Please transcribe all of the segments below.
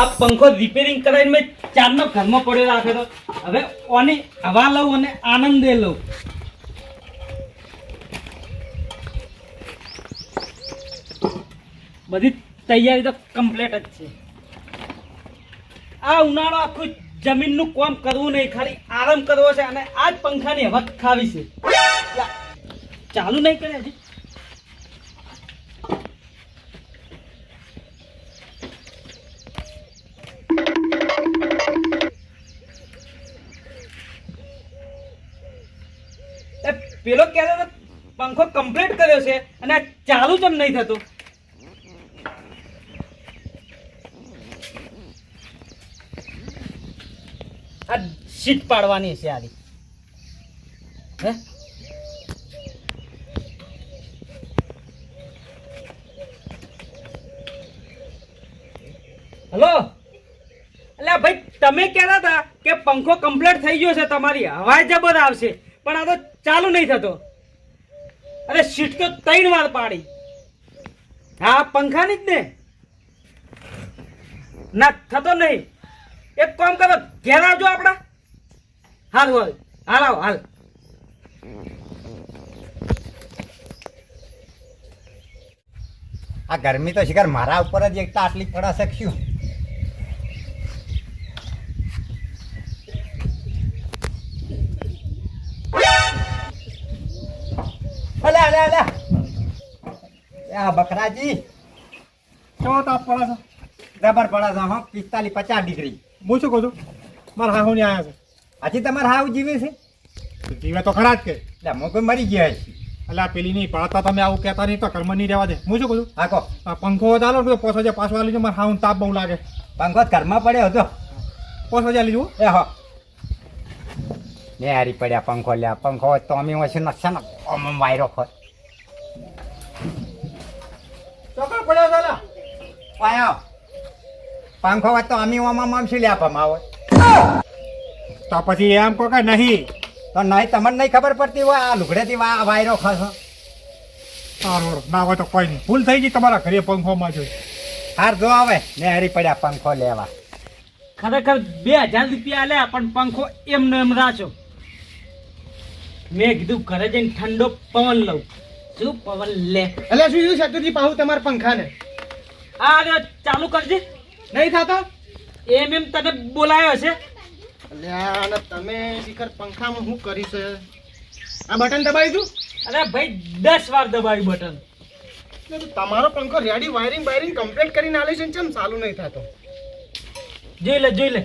આ પંખો રિપેરિંગ કરાવીને મેં ચારનો ઘરમાં પડ્યો રાખ્યો હતો હવે ઓની હવા લઉં અને આનંદે લઉં. બધી તૈયારી તો કમ્પ્લીટ જ છે. આ ઉનાળો આખું જમીનનું કામ કરવું નહીં, ખાલી આરામ કરવો છે અને આ જ પંખાની હવા ખાવી છે. ચાલુ નહીં કરે હજી? પેલો કહેતો પંખો કમ્પ્લીટ કર્યો છે અને આ ચાલુ જ નહીં થતું. આ સીટ પાડવાની છે આની હે? હલો? એટલે ભાઈ, તમે કહેતા હતા કે પંખો કમ્પ્લીટ થઈ ગયો છે, તમારી હવા જબર આવશે. પણ આ તો ચાલુ નહીં થતો. અરે સીટ તો ત્રણ વાર પાડી. હા, પંખાની જ ને? ના, થતો નહીં. એક કામ કરો, ઘેર આવજો આપણા. હાલ હાલ હાલ આવો, હાલ. આ ગરમી તો શિકાર, મારા ઉપર જ એકતા આટલી પડા શકશું એ આ બકરાજી. કેવો તાપ પડે છે? રબર પડા છે હો પિસ્તાલીસ પચાસ ડિગ્રી. હું શું કહું છું? મારા હાહુ ને આવ્યા હજી તમારે હાવ જીવે છે? છે જીવે તો ખરા જ કે. એટલે મોકો મરી ગયા છે એટલે પેલી નહીં પડતા તમે આવું કહેતા નહીં તો કર્મ નહીં રહેવા દે. હું શું કહું છું? હા કહો. પંખો ચાલો ને પોસ હજાર પાછો આલી મારા હાઉન તાપ બહુ લાગે. પંખો ઘરમાં પડ્યો હતો. પોસ હજાર લીધું એ હા. ને હારી પડ્યા પંખો લ્યા પંખો તો અમે હોય છે નકશા ને વાયરો ખોર. ચોકડ પડ્યો લા. પાયો. પંખો વાત તો આમી આમ આમ શું લ્યા ભમાવો તો પછી એમ કહો કે નહીં. તો નહીં તમને નહીં ખબર પડતી હોય આ લુગડેથી વા વાયરો ખસો સારું ના હોય તો કોઈ નહીં. ભૂલ થઈ ગઈ તમારા ઘરે પંખોમાં જોઈ. હાર જો આવે ને હારી પડ્યા પંખો લેવા. ખરેખર બે હજાર રૂપિયા લે પણ પંખો એમનો એમ રાખ્યો. મેં કીધું ઘરે જઈને ઠંડો પવન લઉં. શું પવન લે. એટલે શું થયું શત્રુજી પાહુ તમારા પંખાને? આ ચાલુ કરજે. નહીં થતો? એમ એમ તને બોલાયો છે. અલ્યા અને તમે શિખર પંખામાં શું કરી છે? આ બટન દબાવી દઉં? અરે ભાઈ દસ વાર દબાવી બટન. તમારો પંખો રેડી વાયરિંગ વાયરિંગ કમ્પ્લીટ કરીને આલે છે ને ચમ ચાલુ નહીં થતો? જોઈ લે જોઈ લે.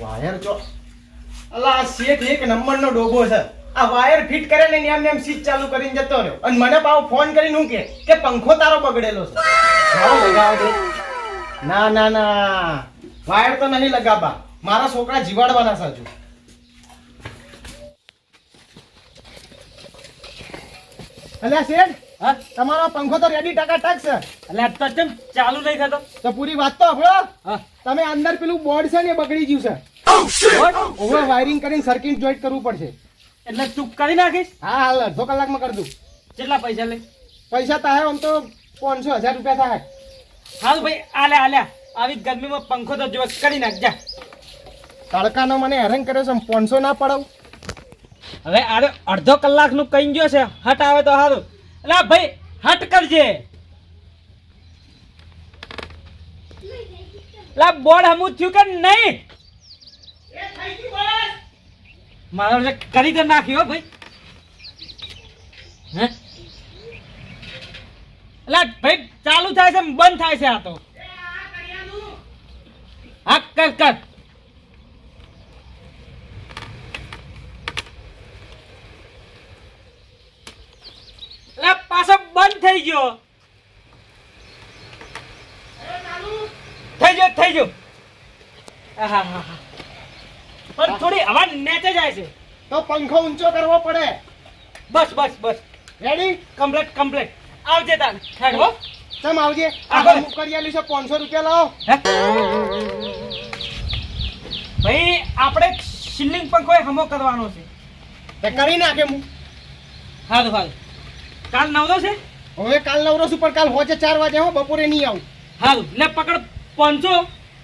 વાયર જો. અલા આ શેઠ એક નંબરનો ડોબો છે. આ વાયર ફિટ કરે ને એમ એમ સ્વિચ ચાલુ કરીને જતો રહ્યો. અને મને પાછો ફોન કરીને હું કે કે પંખો તારો બગડેલો છે. લાવો લગાવો દે. ના ના ના. વાયર તો નહીં લગાવવા. મારા છોકરા જીવાડવાના સાચું અલ્યા શેઠ હા તમારો પંખો તો રેડી ટકા ટક છે. એટલે અત્યારે ચાલુ નહીં થતો? તો પૂરી વાત તો હા. તમે અંદર પેલું બોર્ડ છે ને બગડી ગયું છે. ઓવર વાયરિંગ કરીને સર્કિટ જોઈન્ટ કરવું પડશે. એટલે તું કરી નાખીશ? હા હાલ અડધો કલાકમાં કરી દઉં. કેટલા પૈસા લે? પૈસા થાય આમ તો પાંચસો હજાર રૂપિયા થાય. હાલ ભાઈ આલ્યા આલ્યા આવી ગરમીમાં પંખો તો જો કરી નાખ જા. તડકાનો મને હેરાન કર્યો છે પાંચસો ના પડાવ. હવે અડધો કલાકનું કઈ ગયો છે? હટ આવે તો સારું. એટલે ભાઈ હટ કરજે. લા બોર્ડ હમું થયું કે નહીં? મારો કરી તો નાખ્યો ભાઈ. હે? એટલે ભાઈ ચાલુ થાય છે બંધ થાય છે આ તો. હા કર કર એટલે પાછો બંધ થઈ ગયો. થઈ ગયો થઈ ગયો. પણ થોડી હવા નેચે જાય છે. તો પંખો ઊંચો કરવો પડે. બસ બસ બસ. રેડી કમ્પ્લેટ કમ્પ્લેટ આવજે તાર. હેડ ચમ આવજે? આગળ. કરી આલી છે પાંચસો રૂપિયા લાવો. ભાઈ આપણે સિલિંગ પંખો એ હમો કરવાનો છે. તે કરી નાખે હું. હાલ હાલ કાલ નવરો છે? હવે કાલ નવરો પણ કાલ હોજે ચાર વાગે હો બપોરે નહીં આવું. હાલ લે પકડ પાંચસો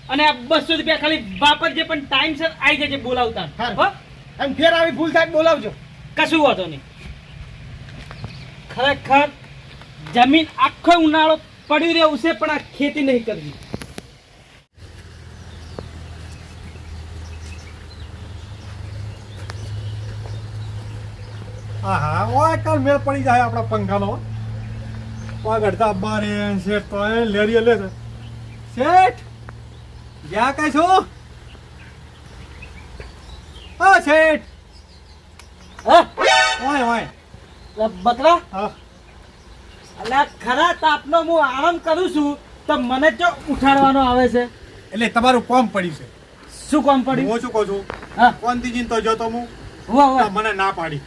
અને આ બસો રૂપિયા ખાલી વાપરજે પણ ટાઈમ સર આવી જજે બોલાવતા. હો? એમ ફેર આવી ભૂલ થાય બોલાવજો. કશું વાંધો નહીં. ખરેખર જમીન આખો ઉનાળો પડી રહ્યો છે પણ આ ખેતી નહીં કરવી. હા હા ઓય કાલ મેળ પડી જાય આપણા પંખાનો. પગ અડધા બારે શેઠ તો એ લેરીએ લે શેઠ જ્યાં કઈ છો? હા શેઠ. હા? ઓય ઓય બકરા. આ ખરા તાપનો હું આરામ કરું છું તો મને જો ઉઠાડવાનો આવે છે? એટલે તમારું કોમ પડ્યું છે. શું કોમ પડ્યું? હું શું કહું છું? હા. કોંતીજી તો જોતો હું? મને ના પાડી.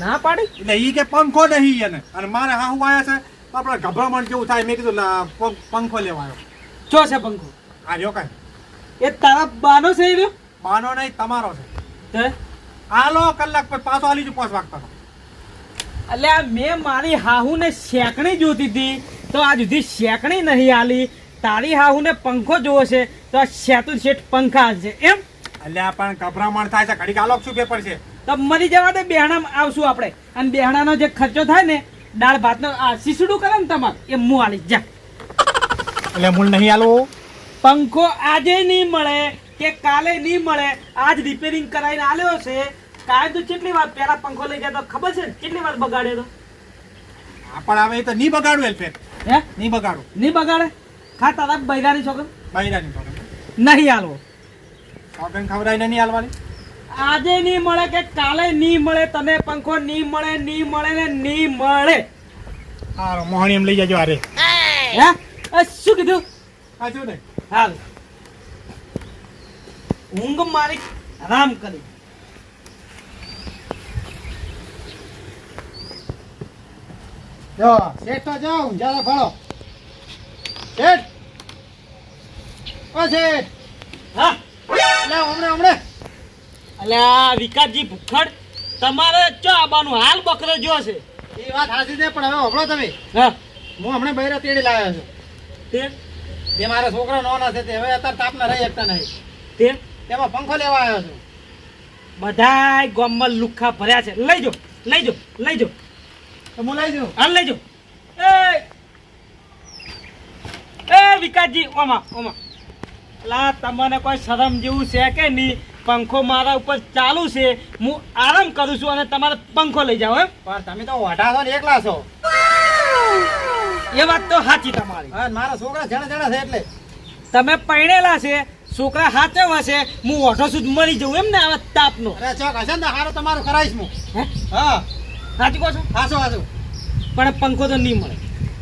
ના પાડી? એટલે ઈ કે પંખો નહીં એને. અને મારે હા હું આયા છે તો આપણે ગભરામણ જેવું થાય? મેં કીધું પંખો લેવા આવ્યો. ચો છે પંખો? આ રહ્યો કાંઈ? એ તારા બાનો છે એ રહ્યો? બાનો નહીં તમારો છે. તે આલો કલાક પછી પાછો આલી જ પાંચ વાગતા એટલે આ મેં મારી હાહુને શેકણી જોતી હતી તો આજ સુધી શેકણી નહીં આલી તારી હાહુને પંખો જોવો છે તો આ શેતુ શેઠ પંખા છે એમ? એટલે આ પણ ગભરામણ થાય છે. ઘડીક આલોક શું પેપર છે? તો મરી જવા દે બેહણા આવશું આપણે. અને બેહણાનો જે ખર્ચો થાય ને દાળ ભાતનો આ શીસડું કરે ને તમારે એ હું આલી જા. એટલે મૂળ નહીં આલો? પંખો આજે નહીં મળે કે કાલે નહીં મળે. આજ રિપેરિંગ કરાવીને આલ્યો છે. કાલે તો કેટલી વાર પહેલા પંખો લઈ ગયા તો ખબર છે ને કેટલી વાર બગાડ્યો તો? પણ હવે તો નહીં બગાડું એલ ફેર હે? નહીં બગાડું. નહીં બગાડે? ખા તારા બૈરાની છોકર? બૈરાની તો નહીં આલવો. સોગન ખવડાવીને નહીં આલવાની? આજે નહીં મળે કે કાલે નહીં મળે તને પંખો નહીં મળે નહીં મળે ને નહીં મળે. હા મોહણી એમ લઈ જજો અરે હે? શું કીધું? સાચું ને. હાલ. ઊંઘ મારી આરામ કરી. જો શેઠ તો જાઓ ઊંઝાલા ફાળો. શેઠ. ઓ શેઠ. હા. એટલે હમણે હમણે. અલ્યા વિકાસજી ભૂખડ તમારે ચો આવવાનું હાલ બકરો જો છે? એ વાત સાચી છે પણ હવે હોભળો તમે. હા. હું હમણાં બૈરા તેડી લાવ્યો છું. તે? જે મારા છોકરા નાના છે તે હવે અત્યારે તાપના રહી શકતા નહીં. તે? તેમાં પંખો લેવા આવ્યો છું. બધાય ગામમાં લુખ્ખા ભર્યા છે. લઈ જો લઈ જો લઈ જો. હું લઈ જાઉં. હાલ લઈ જો. એ! એ વિકાસજી ઓમાં ઓમાં. લા તમને કોઈ શરમ જેવું છે કે નહીં? પંખો મારા ઉપર ચાલુ છે. હું આરામ કરું છું અને તમારે પંખો લઈ જાઓ એમ? પણ તમે તો વાઢા છો ને એકલા છો. એ વાત તો સાચી તમારી. હા મારા છોકરા જણા જણા છે એટલે. તમે પરણેલા છે છોકરા હાથે હશે હું ઓઠો સુધી મરી જઉં એમ ને આવા તાપનો. અરે ચોક હશે ને હારો તમારો કરાવીશ હું. હે? સાચું કહો છો? હાસો હાસો પણ પંખો તો નહીં મળે.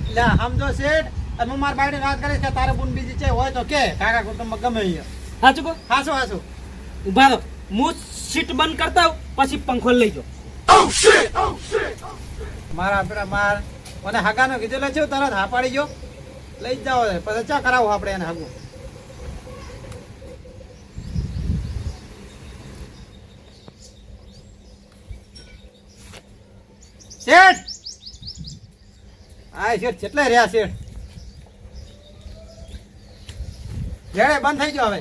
એટલે સમજો શેઠ અને હું મારા બાઈને વાત કરીશ કે તારે બુન બીજી છે હોય તો કે કાકા કુટુંબ ગમે અહીંયા. સાચું કહો? હાસો હાસો ઊભા રહો. હું સીટ બંધ કરતા પછી પંખો લઈ જાઓ મારા પેલા માર. મને હગાનો કીધેલો છે, તરત હા પાડી જો લઈ જાઓ પછી ચા કરાવો આપણે એને હાકું શેઠ! આ શેઠ કેટલા રહ્યા શેઠ? જેડે બંધ થઈ ગયો હવે.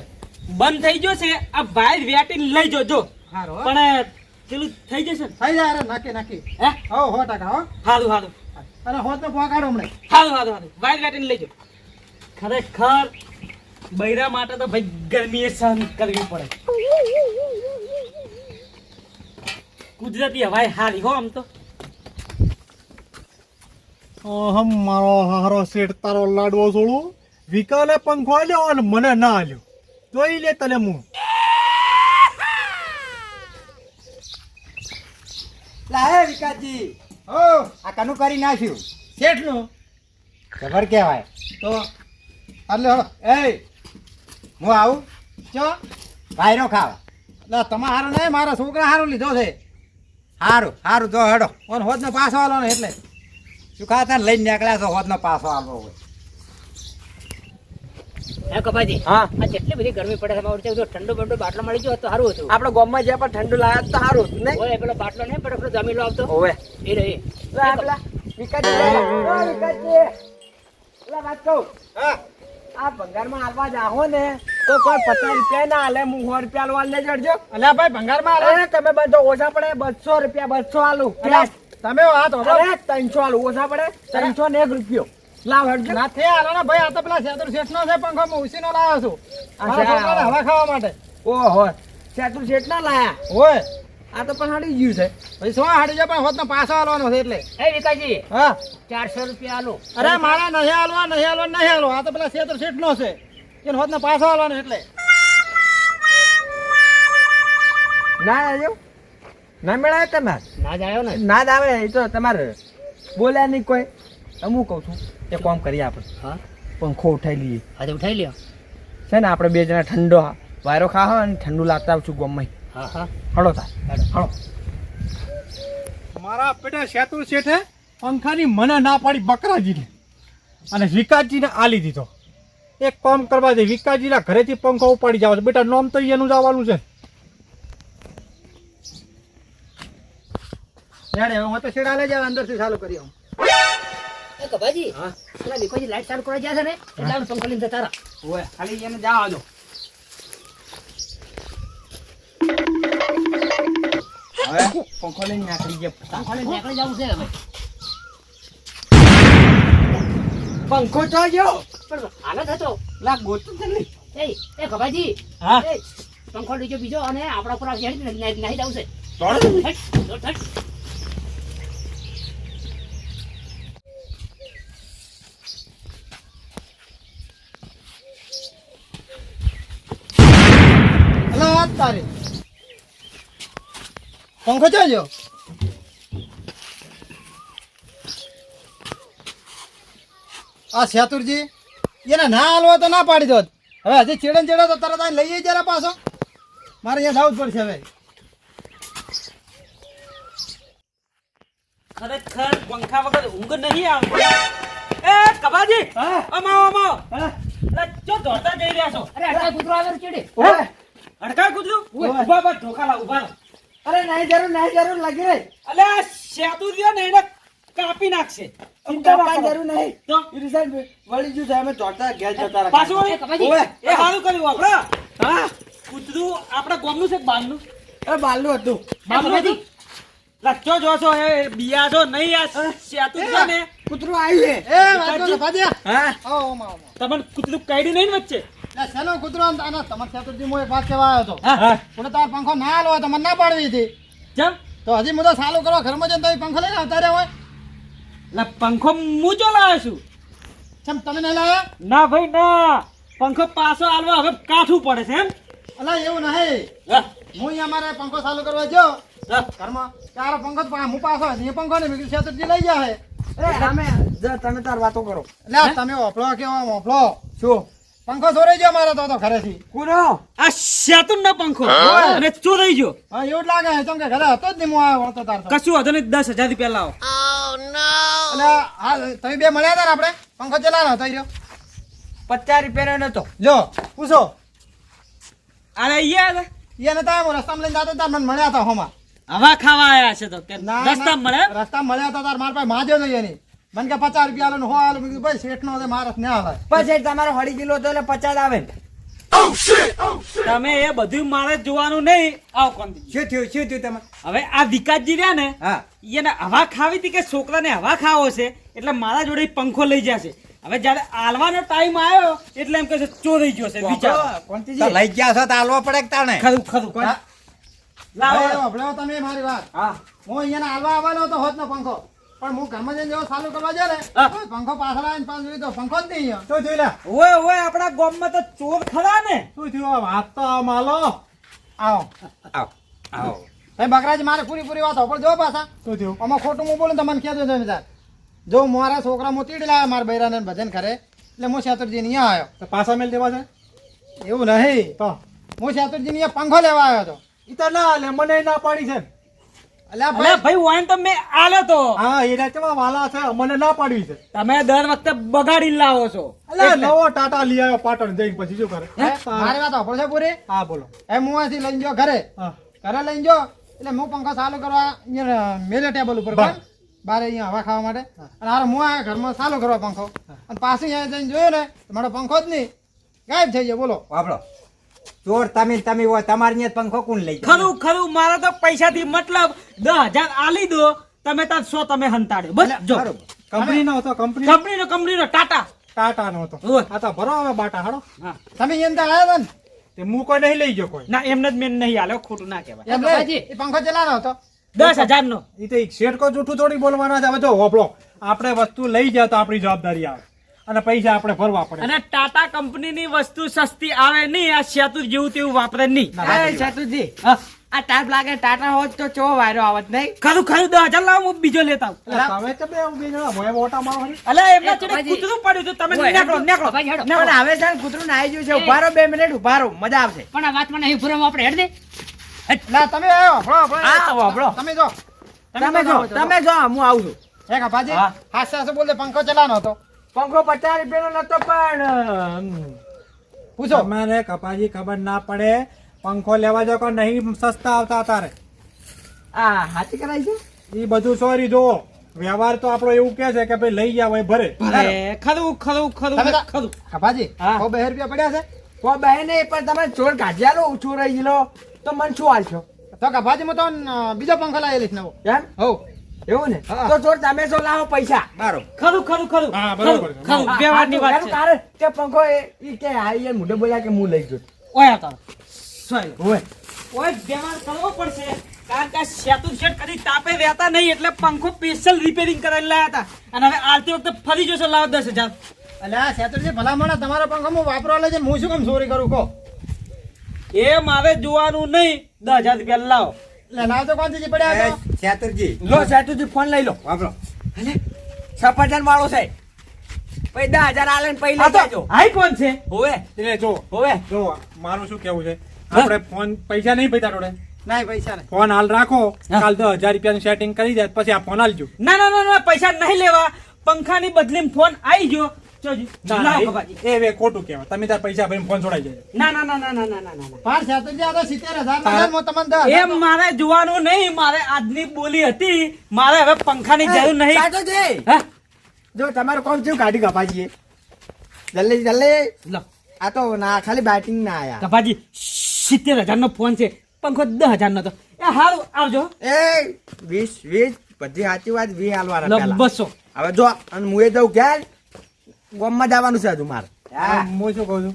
બંધ થઈ ગયો છે. આ ભાઈ વેટી લઈ જજો હારો. પણ પેલું થઈ જશે થઈ જાય અરે નાખી નાખી. હે? હો હો ટકા હો. હાલું સારું અને હોત તો પહોંચાડો હમણાં. સારું સારું સારું વાયર વેટીને લઈ જાઓ. ખરેખર બૈરા માટે તો ભાઈ ગરમી સહન કરવી પડે. કુદરતી હવાય હારી હો આમ તો. હમ મારો હારો શેઠ તારો લાડવો છોડું વિકાલે પંખો આલ્યો અને મને ના આલ્યો. જોઈ લે તને હું લાહે વિકાસજી. ઓ આ કનું કરી નાખ્યું? શેઠનું? ખબર કહેવાય. તો? એટલે એ હું આવું? ચો. ભાઈ ખાવા. લા તમારે હારો નહીં મારા છોકરા હારું લીધો છે. હારું સારું જો હેડો. ઓન હોત ને પાછો આલો ને એટલે. શું ખાતા લઈને નીકળ્યા છો હોતનો પાછો આવવો હોય. હે કપાજી? હા. આ જેટલી બધી ગરમી પડે છે જો ઠંડો બંડો બાટલો મળી ગયો તો સારું હતું. આપણે ગામમાં જ્યાં પણ ઠંડુ તો સારું હતું નહીં? ઓય પેલો બાટલો નહીં પડે પેલો જમીલો આવતો. ઓવે. એ આ ભંગારમાં આલવા જાહો ને તો કોઈ પચાસ રૂપિયા ના હાલે હું સો રૂપિયા આલવા જડજો. અલ્યા ભાઈ ભંગારમાં તમે બધો ઓછા પડે બસો રૂપિયા બસો આલુ અલ્યા, તમે વાત ત્રણસો આલુ ઓછા પડે ત્રણસો ને એક રૂપિયો. લાવ ના ને ભાઈ આ તો પેલા સેતુર શેઠનો છે પંખો હું નો લાવ્યો છું. આ મારા છોકરાને હવા ખાવા માટે. ઓહો સેતુ શેઠ ના લાયા? હોય. આ તો પણ હાડી ગયું છે. ભાઈ શું હાડી જાય પણ હોતનો પાછો હાલવાનો છે એટલે. એ વિકાજી હા. ચારસો રૂપિયા આલો. અરે મારા નહીં હાલવા નહીં હાલવા નહીં હાલવા. આ તો પેલા સેતુર છે. એને હોતનો પાછો હાલવાનો એટલે. ના આવ્યો ના મેળાય તમે ના? જ આવ્યો ને. ના જ આવે એ તો તમારે બોલ્યા નહીં કોઈ. હું કહું છું. એ કામ કરીએ આપણે. હા? પંખો ઉઠાઈ લઈએ. આજે ઉઠાઈ લ્યો? છે ને આપણે બે જણા ઠંડો વાયરો ખા અને ઠંડુ લાગતા છું ગમમાં. હા હા. હળો થાય હળો. મારા પેટા સેતુર શેઠે પંખાની મને ના પાડી બકરાજીને અને વિકાસજીને આલી દીધો. એક કામ કરવા દે વિકાસજીના ઘરેથી પંખો ઉપાડી જાવ બેટા નોમ તો એનું જ આવવાનું છે. રેડે હું તો શેડા લઈ જાવ અંદરથી ચાલુ કરી આવું. એ કપાજી પેલા વિકાજી લાઈટ ચાલુ કરવા ગયા છે ને એટલે આપણે પંખો લઈને જતા રહા. ખાલી એને જવા દો હવે પંખો લઈને નાખી ગયા. પંખો લઈને નીકળી જવું છે હવે. પંખો તો ગયો પણ હાલત હતો. લા ગોતું જલ્દી એ એ હા. પંખો લીજો બીજો અને આપણા પર આવશે હેડ ને નહીં જવું છે દોડો હેડ, દોડ, હેડ. અલા વાત તારી. પંખો ચાલ્યો આ શેતુરજી એને ના હાલવા તો ના પાડી દો. હવે હજી ચેડે ચેડે તો તરત લઈએ જરા પાછો. મારે અહીંયા જવું જ પડશે હવે. ખરેખર પંખા વગર ઊંઘ નહીં આવતી. એ કબાજી! હા. અમાવો અમાવો હા. લા ચો દોડતા જઈ રહ્યા છો? અરે અટકા કૂતરો આવે ચીડે? ઓય હડકા કૂતરું ઊભા પર ઢોકા લા ઊભા અરે નહીં જરૂર નહીં જરૂર લાગી રહી. અલે આ સેતુ રહ્યો ને એને કાપી નાખશે. ચિંતા કરવાની જરૂર નહીં. તો? રિઝલ્ટ વળી ગયું સામે અમે ચોટતા ઘેર જતા રાખ પાછું વળી? એ. હારું કર્યું આપણે હા. કૂતરું આપણા ગોમનું છે બાલનું બહારનું અરે બાલનું હતું. બાલનું હતું? લખ્યો જો છો એ બિયા છો નહીં આ શેતુ છે ને? કૂતરું આવ્યું છે એ વાંધો નહીં, દે હા? ઓ આવો, આવો. તમને કૂતરું કાઢ્યું નહીં વચ્ચે? શેનો કૂતરો આના તમાર સેતુરજી હું એક વાત કહેવા આવ્યો હતો? હા હા. પણ તાર પંખો ના આલો તો મને ના પાડવી હતી. ચમ? તો હજી મુદો તો ચાલુ કરો ઘરમાં જઈને તમે પંખો લઈને આવતા હોય. લા પંખો હું ચો લાવ્યો છું? ચમ તમે નહીં લાવ્યા? ના ભાઈ ના. પંખો પાછો આલવા હવે કાઠું પડે છે એમ? અલા એવું નહીં. હું. અહીંયા મારે પંખો ચાલુ કરવા ગયો. ઘરમાં તારો પંખો હું પાછો. એ પંખો ને કીધું લઈ જાય તમે જો તમે તાર વાતો કરો. એટલે તમે ઓફલો કેવો ઓફલો? શું? પંખો ચોરાઈ ગયો મારા તો તો ઘરેથી. કોનો આ સેતુન નો પંખો. અને ચોરાઈ ગયો. હા એવું લાગે છે કેમ કે ઘરે હતો જ નહીં હું આવ્યો હતો તાર કશું હતો નહીં દસ હજાર રૂપિયા લાવો અને હા તમે બે મળ્યા હતા ને આપણે? પંખો ચલાવવાનો હતો રહ્યો. પચાસ રૂપિયાનો નતો. જો પૂછો. અરે અહીંયા એ નતા હું રસ્તામાં લઈને જતો તાર મને મળ્યા હતા હોમાં. હવા ખાવા આયા છે તો રસ્તા ના, મળે રસ્તામાં મળ્યા હતા તાર મારા પાસે માજ્યો નહીં એની. મને કે પચાસ રૂપિયા આલો ને હો આલો. મેં કીધું ભાઈ શેઠ નો મારસ ને આવે પછી તમારો હળી કિલો તો એટલે પચાસ આવે તમે એ બધું મારે જોવાનું નહીં. આવ કોણ શું થયું? શું થયું તમે હવે આ વિકાસજી રહ્યા ને હા. એને હવા ખાવી હતી કે છોકરાને હવા ખાવો છે? એટલે મારા જોડે પંખો લઈ જશે હવે જયારે આલવાનો ટાઈમ આવ્યો એટલે એમ કે છે ચોરાઈ ગયો છે વિચાર. લઈ ગયા છો તો હાલવા પડે કે તાણે? ખરું ખરું. કોણ લાવો તમે મારી વાત. હા. હું અહીંયા આલવા આવવાનો હતો હોત નો પંખો. પણ હું ઘરમાં જઈને જેવો ચાલુ કરવા જાય ને પંખો પાછળ આવીને પાંચ જોઈ તો પંખો જ નહીં. શું જોઈ લે. ઓય ઓય આપણા ગામમાં તો ચોર ખરા ને? શું થયું? વાત તો આવો માલો. આવો. આવો આવો. ભાઈ બકરાજી મારે પૂરી પૂરી વાત હોપડ જો પાછા. શું થયું? આમાં ખોટું હું બોલું તમને કહેજો જમીદાર. જો મારા છોકરા મોતીડી લાવ્યા મારા બૈરાને ભજન કરે એટલે હું શેતુરજી ને અહીંયા આવ્યો. તો પાછા મેલ દેવા છે? એવું નહીં. તો? હું શેતુરજી ને અહીંયા પંખો લેવા આવ્યો હતો. એ તો ના લે મને ના પાડી છે. અલ્યા ભાઈ. વાઈન તો મેં આલે તો. હા એના કેવા વાલા છે અમને ના પાડવી છે. તમે દર વખતે બગાડી લાવો છો. અલ્યા નવો ટાટા લઈ આવ્યો પાટણ જઈને પછી શું કરે? મારી વાત સાંભળો છે પૂરી? હા બોલો. એમ હું અહીંથી લઈને જો ઘરે. હા. ઘરે લઈ જો એટલે હું પંખો ચાલુ કરવા મેલે ટેબલ ઉપર? બારે અહીંયા હવા ખાવા માટે. અને હારે હું આ ઘરમાં ચાલુ કરવા પંખો. અને પાછી અહીંયા જઈને જોયો ને મારો પંખો જ નહીં. ગાયબ થઈ ગયો બોલો. વાપરો. ચોર તમે ને તમે હોય તમારી ન્યા પંખો કોણ લઈ ખરું ખરું મારા તો પૈસાથી મતલબ દસ હજાર આલી દો તમે તાર સો તમે હંતાડ્યો. બસ જો. કંપની નો હતો કંપની કંપનીનો કંપનીનો ટાટા. ટાટા નો હતો આ તો ભરો હવે બાટા હાડો તમે તમે અહીંયા આવ્યા ને તે હું કોઈ નહીં લઈ ગયો કોઈ. ના એમને જ મેં નહીં આલ્યો ખોટું ના કહેવાય. એમ. એ પંખો ચલાવ્યો હતો. દસ હજાર નો એ તો એક શેઠ કો જૂઠું થોડી બોલવાના છે. હવે જો હોપળો આપણે વસ્તુ લઈ જાય તો આપણી જવાબદારી આવે. અને પૈસા આપણે ભરવા પડે. અને ટાટા કંપનીની વસ્તુ સસ્તી આવે નહીં આ સેતુ જેવું તેવું વાપરે નહીં. ચતુરજી હા. આ ટાઈપ લાગે ટાટા હોત તો ચો વાયરો આવત નહીં? ખરું ખરું દસ હજાર લાવો હું બીજો લેતા આવું. તમે તો બે બે જણા મોએ મોટા માં અલે એમના ચડે કૂતરું પડ્યું હતું તમે નીકળો નીકળો. પણ હવે છે ને કૂતરું નાઈ ગયું છે ઉભારો બે મિનિટ ઉભારો મજા આવશે. પણ આ વાતમાં નહીં ફુરમ આપણે હેડ દે. ના તમે ભણો, ભણો. તમે જો. તમે જો તમે જો હું આવું છું. હે કાપાજી હા. હાસ્ય બોલતે પંખો ચલાનો હતો. પંખો પચાસ રૂપિયાનો નતો પણ પૂછો. મને કપાજી ખબર ના પડે. પંખો લેવા જાવ કે નહીં સસ્તા આવતા તારે. આ હાથી કરાય છે? એ બધું સોરી જો. વ્યવહાર તો આપણો એવું કે છે કે ભાઈ લઈ ગયા હોય ભરે. ખરું ખરું ખરું ખરું. કપાજી હા. સો બે રૂપિયા પડ્યા છે? તો બે નહીં પણ તમે ચોર કાઢ્યા લો ચોરાઈ ગયેલો. તો મને શું હાલશો તો કપાજી હું તો બીજો પંખો લાવી લઈશ નવો. એમ? હો એવું ને? તો ચોર તમે જો લાવો પૈસા. બરોબર ખરું ખરું ખરું. હા, બરોબર. ખરું, વ્યવહારની વાત છે. કારણ કે પંખો એ ઈ કે આ ઈ મુડે બોલ્યા કે હું લઈ જો ઓય તો સોય. ઓય. ઓય વ્યવહાર કરવો પડશે. કારણ કે સેતુ શેઠ કદી તાપે રહેતા નહીં એટલે પંખો સ્પેશિયલ રિપેરિંગ કરાવી લાયા હતા. અને હવે આવતી વખતે ફરી જોશે લાવો દસ હજાર. અલ્યા શેતુરજી ભલા મને તમારો પંખો હું વાપરવા લઈ છે હું શું કેમ ચોરી કરું કહો. એ મારે જોવાનું નહીં. દસ હજાર રૂપિયા લાવો. લાવ તો કોણથી પડ્યા હતો ચાતુરજી લો સેતુજી ફોન લઈ લો. વાપરો. સફરજન વાળો છે. પછી દસ હજાર આલે ને પછી લઈ જાજો. હાઈ કોણ છે. હોવે. એટલે જો હોવે. જો મારું શું કેવું છે? આપણે ફોન પૈસા નહીં પૈસા જોડે. નહીં પૈસા નહીં. ફોન હાલ રાખો. હાલ કાલ દસ હજાર રૂપિયાનું સેટિંગ કરી દે પછી આ ફોન હાલજો. ના ના ના ના પૈસા નહીં લેવા. પંખાની બદલીમાં ફોન આવી ગયો. એ એ ખોટું કહેવાય. તમે તાર પૈસા ભરીને ફોન છોડાઈ જાય ના ના ના ના ના ના ના ના. પાર શેતુરજી આ સિત્તેર હજાર ના છે, હું તમને દસ. એ હજાર તો- મારે જોવાનું નહીં. મારે આજની બોલી હતી. મારે હવે પંખાની જરૂર નહીં. સાચુજી જો. તમારું કોમ થયું કાઢી કપાજીએ. જલ્દી જલ્દી. આ તો ના ખાલી બેટિંગ ના આયા. કપાજી સિત્તેર હજાર નો ફોન છે. પંખો દસ હજાર નો તો એ હારું આવજો. એ વીસ વીસ. બધી સાચી વાત વી હાલવાના વાળા બસો. હવે જો અને હું એ જઉં ક્યાં ગોમમાં જવાનું છે હજુ મારે. હા. હું શું કહું છું?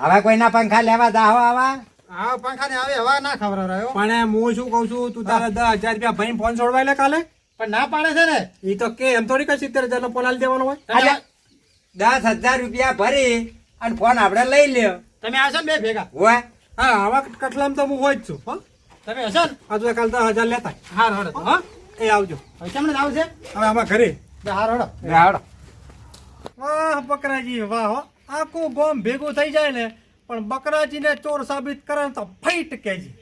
હવે કોઈના પંખા લેવા જાઓ આવા? હા પંખા ને હવે હવા ના ખબર રહ્યો પણ હું શું કહું છું તું તારા દસ હજાર રૂપિયા ભાઈ ફોન છોડવાય લે કાલે? પણ ના પાડે છે ને. એ તો કે એમ થોડી કે સિત્તેર હજાર નો ફોન આલી દેવાનો હોય? દસ હજાર રૂપિયા ભરી અને ફોન આપણે લઈ લ્યો. તમે આવશો ને બે ભેગા? હોય હા આવા કટલામ તો હું હોય જ છું હો. તમે હશો ને? આ તો કાલ દસ હજાર લેતા. હાર હડો હા એ આવજો. હવે કેમ આવશે હવે આમાં ઘરે. હાર હડો રાવડો વાહ બકરાજી, વાહ, હો. આખું ગોમ ભેગું થઈ જાય ને, પણ બકરાજીને ચોર સાબિત કરે તો ફાઈટ કેજી.